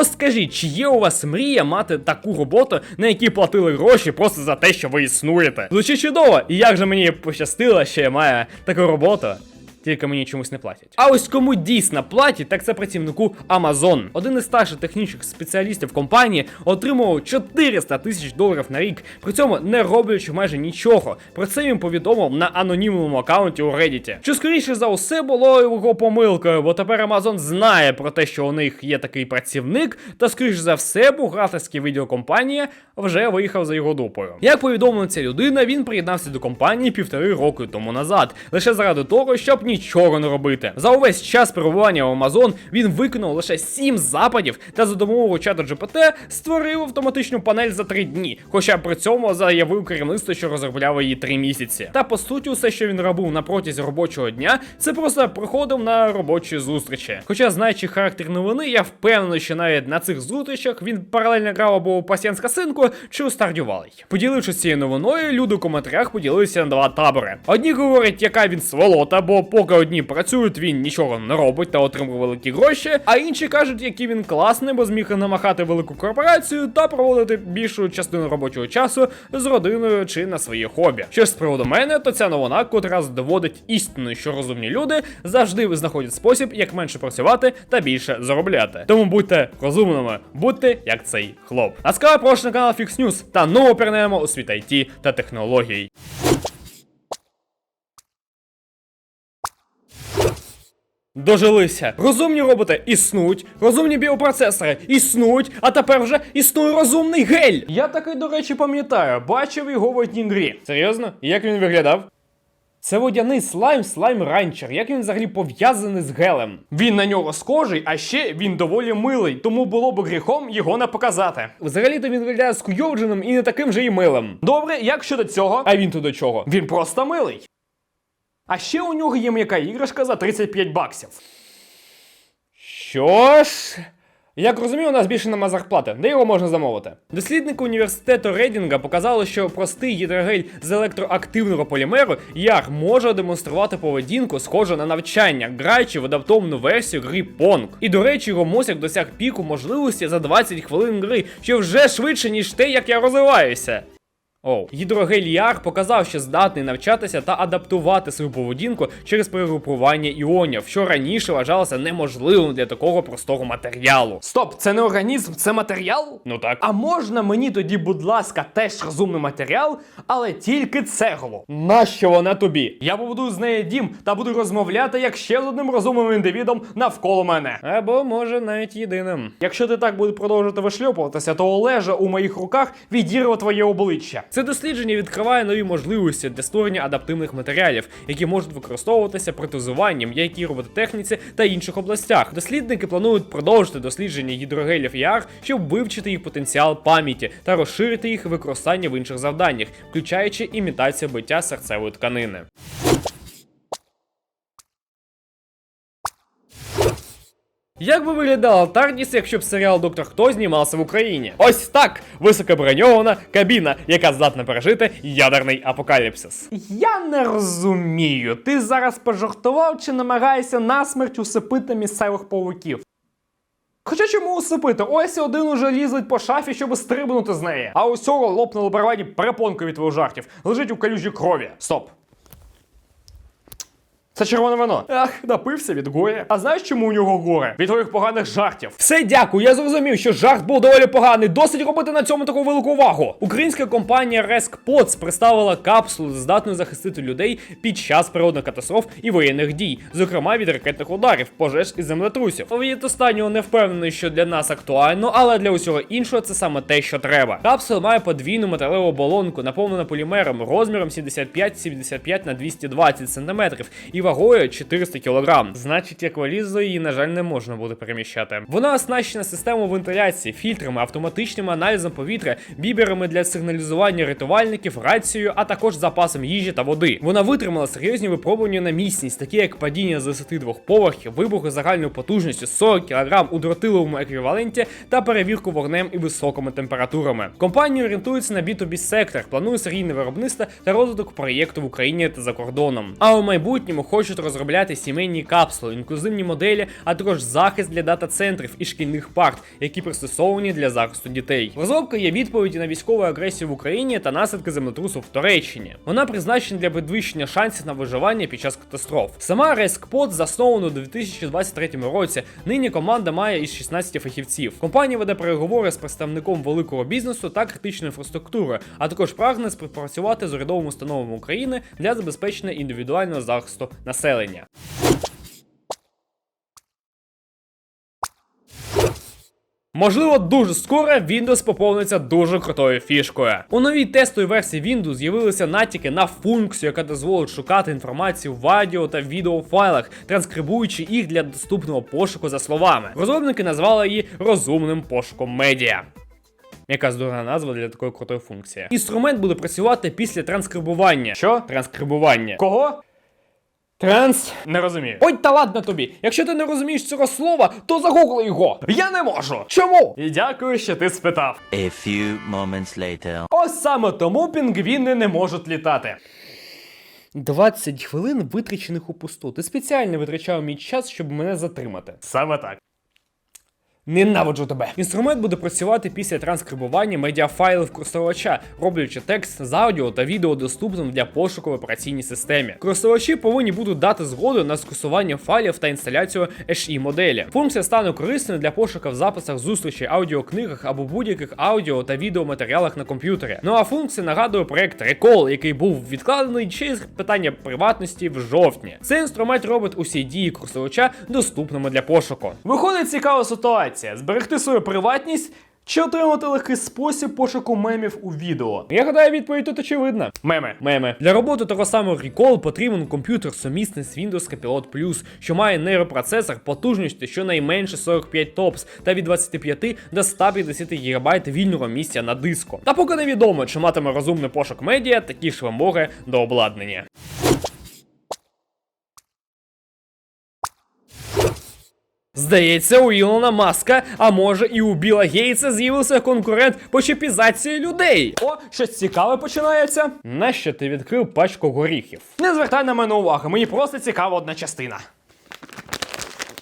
Ось скажіть, чи є у вас мрія мати таку роботу, на якій платили гроші просто за те, що ви існуєте? Звучить чудово, і як же мені пощастило, що я маю таку роботу. Тільки мені чомусь не платять. А ось кому дійсно платять, так це працівнику Amazon. Один із старших технічних спеціалістів компанії отримував 400 тисяч доларів на рік, при цьому не роблячи майже нічого. Про це він повідомив на анонімному аккаунті у Reddit. Що скоріше за усе було його помилкою, бо тепер Amazon знає про те, що у них є такий працівник, та скоріше за все, бухгалтерський відділ компанії вже виїхав за його дупою. Як повідомила ця людина, він приєднався до компанії півтори роки тому назад, лише заради того, щоб нічого не робити. За увесь час перебування в Amazon він виконав лише 7 запитів та за допомогою чату GPT створив автоматичну панель за 3 дні. Хоча при цьому заявив керівництво, що розробляв її 3 місяці. Та по суті, усе, що він робив на протязі робочого дня, це просто приходив на робочі зустрічі. Хоча, знаючи характер новини, я впевнений, що навіть на цих зустрічах він паралельно грав або у пасіянська синку чи у Stardew. Поділившись цією новиною, люди в коментарях поділилися на два табори. Одні говорять, яка він сволота, бо поки одні працюють, він нічого не робить та отримує великі гроші, а інші кажуть, який він класний, бо зміг намахати велику корпорацію та проводити більшу частину робочого часу з родиною чи на своє хобі. Що ж з приводу мене, то ця новина котраз доводить істину, що розумні люди завжди знаходять спосіб, як менше працювати та більше заробляти. Тому будьте розумними, будьте як цей хлоп. А скава прошу на канал Fix News та ново пірнемо у світ IT та технологій. Дожилися. Розумні роботи існують, розумні біопроцесори існують, а тепер вже існує розумний гель. Я такий, до речі, пам'ятаю, бачив його в одній грі. Серйозно? Як він виглядав? Це водяний слайм, слайм ранчер. Як він взагалі пов'язаний з гелем? Він на нього схожий, а ще він доволі милий, тому було б гріхом його не показати. Взагалі-то він виглядає скуйовдженим і не таким же і милим. Добре, як щодо цього? А він то до чого? Він просто милий. А ще у нього є м'яка іграшка за 35 баксів. Що ж. Як розумію, у нас більше нема зарплати, де його можна замовити. Дослідники університету Рейдінга показали, що простий гідрогель з електроактивного полімеру яр може демонструвати поведінку, схожу на навчання, граючи в адаптовану версію гри Pong. І до речі, його мозок досяг піку можливості за 20 хвилин гри, що вже швидше, ніж те, як я розвиваюся. Оу. Гідрогель Яр показав, що здатний навчатися та адаптувати свою поведінку через перегрупування іонів, що раніше вважалося неможливим для такого простого матеріалу. Стоп, це не організм, це матеріал? Ну так. А можна мені тоді, будь ласка, теж розумний матеріал, але тільки цеглу. Нащо вона тобі? Я побудую з неї дім та буду розмовляти як ще з одним розумним індивідом навколо мене. Або може навіть єдиним. Якщо ти так будеш продовжувати вишльопуватися, то Олежа у моїх руках відірве твоє обличчя. Це дослідження відкриває нові можливості для створення адаптивних матеріалів, які можуть використовуватися протезуванням, м'якій робототехніці та інших областях. Дослідники планують продовжити дослідження гідрогелів яр, щоб вивчити їх потенціал пам'яті та розширити їх використання в інших завданнях, включаючи імітацію биття серцевої тканини. Як би виглядала Тардіс, якщо б серіал Доктор Хто знімався в Україні? Ось так високоброньована кабіна, яка здатна пережити ядерний апокаліпсис. Я не розумію, ти зараз пожартував чи намагаєшся насмерть усипити місцевих павуків? Хоча чому усипити? Ось один уже лізить по шафі, щоб стрибнути з неї. А ось цього лопнули барабані перепонку від твоїх жартів. Лежить у калюжі крові. Стоп. Це червоне вино. Ах, напився від горя. А знаєш, чому у нього горе? Від твоїх поганих жартів. Все, дякую. Я зрозумів, що жарт був доволі поганий. Досить робити на цьому таку велику увагу. Українська компанія Resk Pods представила капсулу, здатну захистити людей під час природних катастроф і воєнних дій, зокрема від ракетних ударів, пожеж і землетрусів. Від останнього не впевнений, що для нас актуально, але для усього іншого це саме те, що треба. Капсула має подвійну металеву оболонку, наповнена полімером розміром 75-75 на 220 см і вагою 400 кг. Значить, як валізу її, на жаль, не можна буде переміщати. Вона оснащена системою вентиляції, фільтрами, автоматичним аналізом повітря, біберами для сигналізування рятувальників, рацією, а також запасом їжі та води. Вона витримала серйозні випробування на міцність, такі як падіння з висоти двох поверхів, вибухи загальною потужністю 40 кг у дротиловому еквіваленті та перевірку вогнем і високими температурами. Компанія орієнтується на B2B сектор, планує серійне виробництво та розвиток проєкту в Україні та за кордоном. А у майбутньому хоче хочуть розробляти сімейні капсули, інклюзивні моделі, а також захист для дата-центрів і шкільних парт, які пристосовані для захисту дітей. Розробка є відповіді на військову агресію в Україні та наслідки землетрусу в Туреччині. Вона призначена для підвищення шансів на виживання під час катастроф. Сама Reskpot заснована у 2023 році. Нині команда має із 16 фахівців. Компанія веде переговори з представником великого бізнесу та критичної інфраструктури, а також прагне співпрацювати з урядовими установами України для забезпечення індивідуального захисту населення. Можливо, дуже скоро Windows поповниться дуже крутою фішкою. У новій тестовій версії Windows з'явилися натяки на функцію, яка дозволить шукати інформацію в аудіо та відеофайлах, транскрибуючи їх для доступного пошуку за словами. Розробники назвали її розумним пошуком медіа. Яка здорова назва для такої крутої функції. Інструмент буде працювати після транскрибування. Що? Транскрибування. Кого? Транс не розумію. Ой, та ладно тобі. Якщо ти не розумієш цього слова, то загугли його. Я не можу. Чому? І дякую, що ти спитав. A few moments later. Ось саме тому пінгвіни не можуть літати. 20 хвилин витрачених у пусту. Ти спеціально витрачав мій час, щоб мене затримати. Саме так. Ненавиджу тебе. Інструмент буде працювати після транскрибування медіафайлів користувача, роблячи текст з аудіо та відео доступним для пошуку в операційній системі. Користувачі повинні будуть дати згоду на скасування файлів та інсталяцію HE моделі. Функція стане корисною для пошуку в записах зустрічей, аудіокнигах або будь-яких аудіо та відеоматеріалах на комп'ютері. Ну а функція нагадує проект Recall, який був відкладений через питання приватності в жовтні. Цей інструмент робить усі дії користувача доступними для пошуку. Виходить цікава ситуація: зберегти свою приватність. Чи отримати легкий спосіб пошуку мемів у відео? Я гадаю, відповідь тут очевидна. Меми. Меми. Для роботи того самого Recall потрібен комп'ютер сумісний з Windows Copilot Plus, що має нейропроцесор потужністю щонайменше 45 TOPS та від 25 до 150 ГБ вільного місця на диску. Та поки невідомо, чи матиме розумний пошук медіа такі ж вимоги до обладнання. Здається, у Ілона Маска, а може і у Біла Гейтса з'явився конкурент по чіпізації людей. О, щось цікаве починається. Нащо ти відкрив пачку горіхів? Не звертай на мене уваги, мені просто цікава одна частина.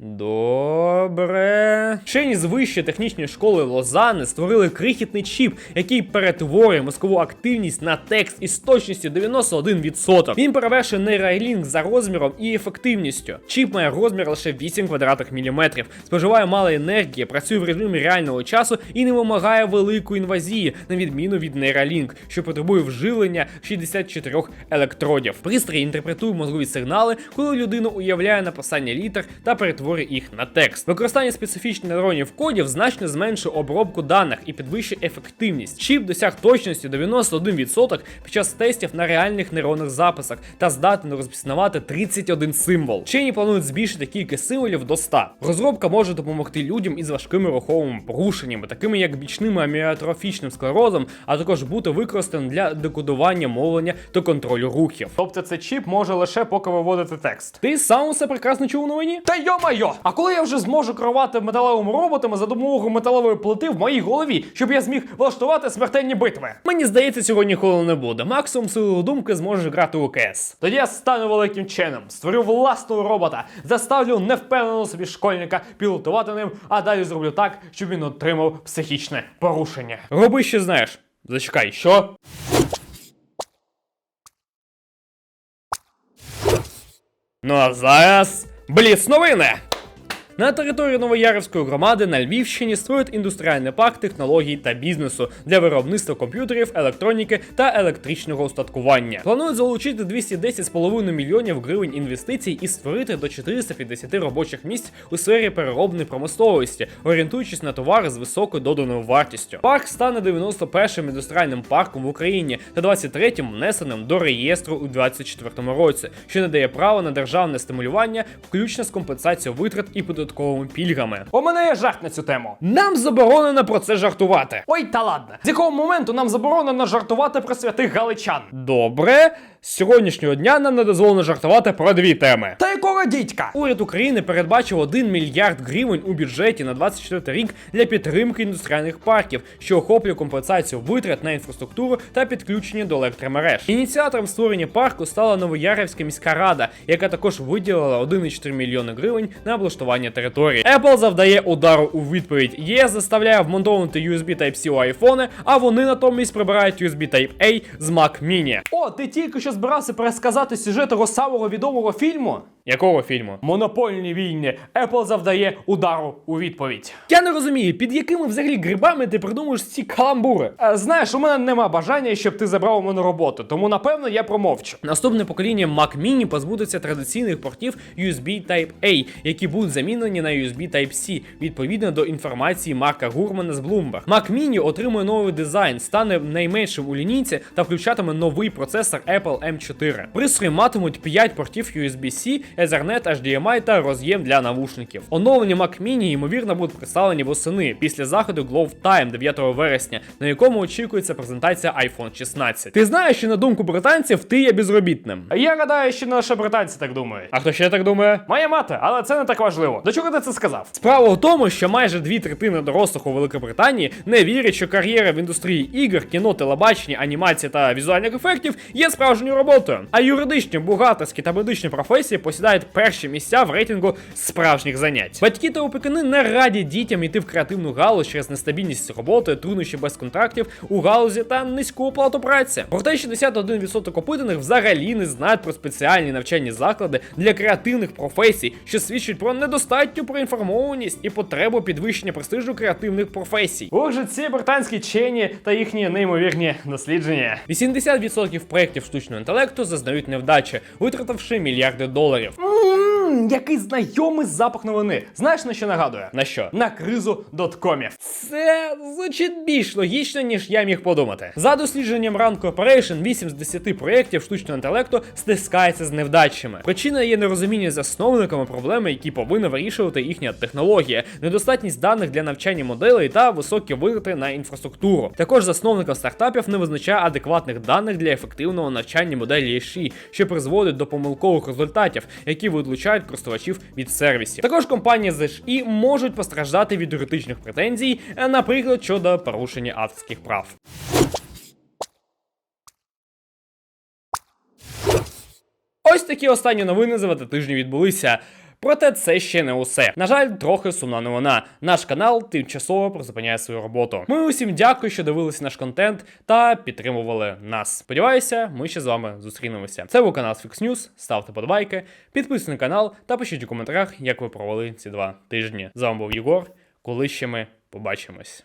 Добре. Вчені з вищої технічної школи Лозани створили крихітний чіп, який перетворює мозкову активність на текст із точністю 91%. Він перевершує нейролінк за розміром і ефективністю. Чіп має розмір лише 8 квадратних міліметрів, споживає мало енергії, працює в режимі реального часу і не вимагає великої інвазії, на відміну від нейролінк, що потребує вживлення 64 електродів. Пристрій інтерпретує мозгові сигнали, коли людина уявляє написання літер та перетворює їх на текст. Використання специфічних нейронів кодів значно зменшує обробку даних і підвищує ефективність. Чіп досяг точності 91% під час тестів на реальних нейронних записах та здатний розпізнавати 31 символ. Вчені планують збільшити кількість символів до 100. Розробка може допомогти людям із важкими руховими порушеннями, такими як бічним аміотрофічним склерозом, а також бути використаним для декодування мовлення та контролю рухів. Тобто цей чіп може лише поки виводити текст. Ти сам усе прекрасно чув у новині? Та йо-майо! А коли я вже зможу керувати металевими роботами за допомогою металевої плити в моїй голові, щоб я зміг влаштувати смертельні битви? Мені здається, цього ніколи не буде. Максимум силою думки зможеш грати у КС. Тоді я стану великим вченим, створю власного робота, заставлю невпевненого собі школьника пілотувати ним, а далі зроблю так, щоб він отримав психічне порушення. Роби, що знаєш. Зачекай, що? Ну а зараз бліц новини. На території Новоярівської громади на Львівщині створюють індустріальний парк технологій та бізнесу для виробництва комп'ютерів, електроніки та електричного устаткування. Планують залучити 210,5 мільйонів гривень інвестицій і створити до 450 робочих місць у сфері переробної промисловості, орієнтуючись на товари з високою доданою вартістю. Парк стане 91-м індустріальним парком в Україні та 23-м внесеним до реєстру у 2024 році, що надає право на державне стимулювання, включно з компенсацією витрат і податковими пільгами. У мене є жарт на цю тему. Нам заборонено про це жартувати. Ой, та ладно. З якого моменту нам заборонено жартувати про святих галичан? Добре. З сьогоднішнього дня нам не дозволено жартувати про дві теми. Та якого дідька? Уряд України передбачив 1 мільярд гривень у бюджеті на 24 рік для підтримки індустріальних парків, що охоплює компенсацію витрат на інфраструктуру та підключення до електромереж. Ініціатором створення парку стала Новоярівська міська рада, яка також виділила 1,4 мільйони гривень на облаштування території. Apple завдає удару у відповідь. ЄС заставляє вмонтовувати USB Type-C у айфони, а вони натомість прибирають USB Type-A з Mac Mini. О, ти тільки що збирався пересказати сюжет того самого відомого фільму? Якого фільму? Монопольні війни. Apple завдає удару у відповідь. Я не розумію, під якими взагалі грибами ти придумуєш ці каламбури. Е, знаєш, у мене нема бажання, щоб ти забрав у мене роботу, тому напевно я промовчу. Наступне покоління Mac Mini позбудеться традиційних портів USB Type-A, які будуть замінені на USB Type-C, відповідно до інформації Марка Гурмана з Bloomberg. Mac Mini отримує новий дизайн, стане найменшим у лінійці та включатиме новий процесор Apple M4. Пристрої матимуть 5 портів USB-C, Ethernet, HDMI та роз'єм для навушників. Оновлення Mac Mini, ймовірно, будуть представлені восени після заходу Glow Time 9 вересня, на якому очікується презентація iPhone 16. Ти знаєш, що на думку британців ти є безробітним. Я гадаю, що не лише британці так думають. А хто ще так думає? Моя мати, але це не так важливо. До чого ти це сказав? Справа в тому, що майже дві третини дорослих у Великобританії не вірять, що кар'єра в індустрії ігор, кіно, телебачення, анімації та візуальних ефектів є справжньою роботою. А юридичні, бухгалтерські та медичні професії посідають перші місця в рейтингу справжніх занять. Батьки та опікуни не раді дітям йти в креативну галузь через нестабільність роботи, труднощі без контрактів у галузі та низьку оплату праці. Проте 61% опитаних взагалі не знають про спеціальні навчальні заклади для креативних професій, що свідчить про недостатню проінформованість і потребу підвищення престижу креативних професій. Ох же ці британські вчені та їхні неймовірні дослідження. 80% проєктів штучного інтелекту зазнають невдачі, витративши мільярди доларів. Ммм, який знайомий запах новини. Знаєш на що нагадує? На що? На кризу доткомів. Це звучить більш логічно, ніж я міг подумати. За дослідженням Rand Corporation, 8 з 10 проєктів штучного інтелекту стискається з невдачами. Причина є нерозуміння засновниками проблеми, які повинна вирішувати їхня технологія, недостатність даних для навчання моделей та високі витрати на інфраструктуру. Також засновникам стартапів не визначає адекватних даних для ефективного навчання моделі ASHI, що призводить до помилкових результатів, які вилучають користувачів від сервісів. Також компанії ZSI можуть постраждати від юридичних претензій, е, наприклад, щодо порушення авторських прав. Ось такі останні новини за тижні відбулися. Проте це ще не усе. На жаль, трохи сумна новина. Наш канал тимчасово призупиняє свою роботу. Ми усім дякую, що дивилися наш контент та підтримували нас. Сподіваюся, ми ще з вами зустрінемося. Це був канал Fix News. Ставте подобайки, підписуйтесь на канал та пишіть у коментарях, як ви провели ці два тижні. З вами був Єгор. Коли ще ми побачимось.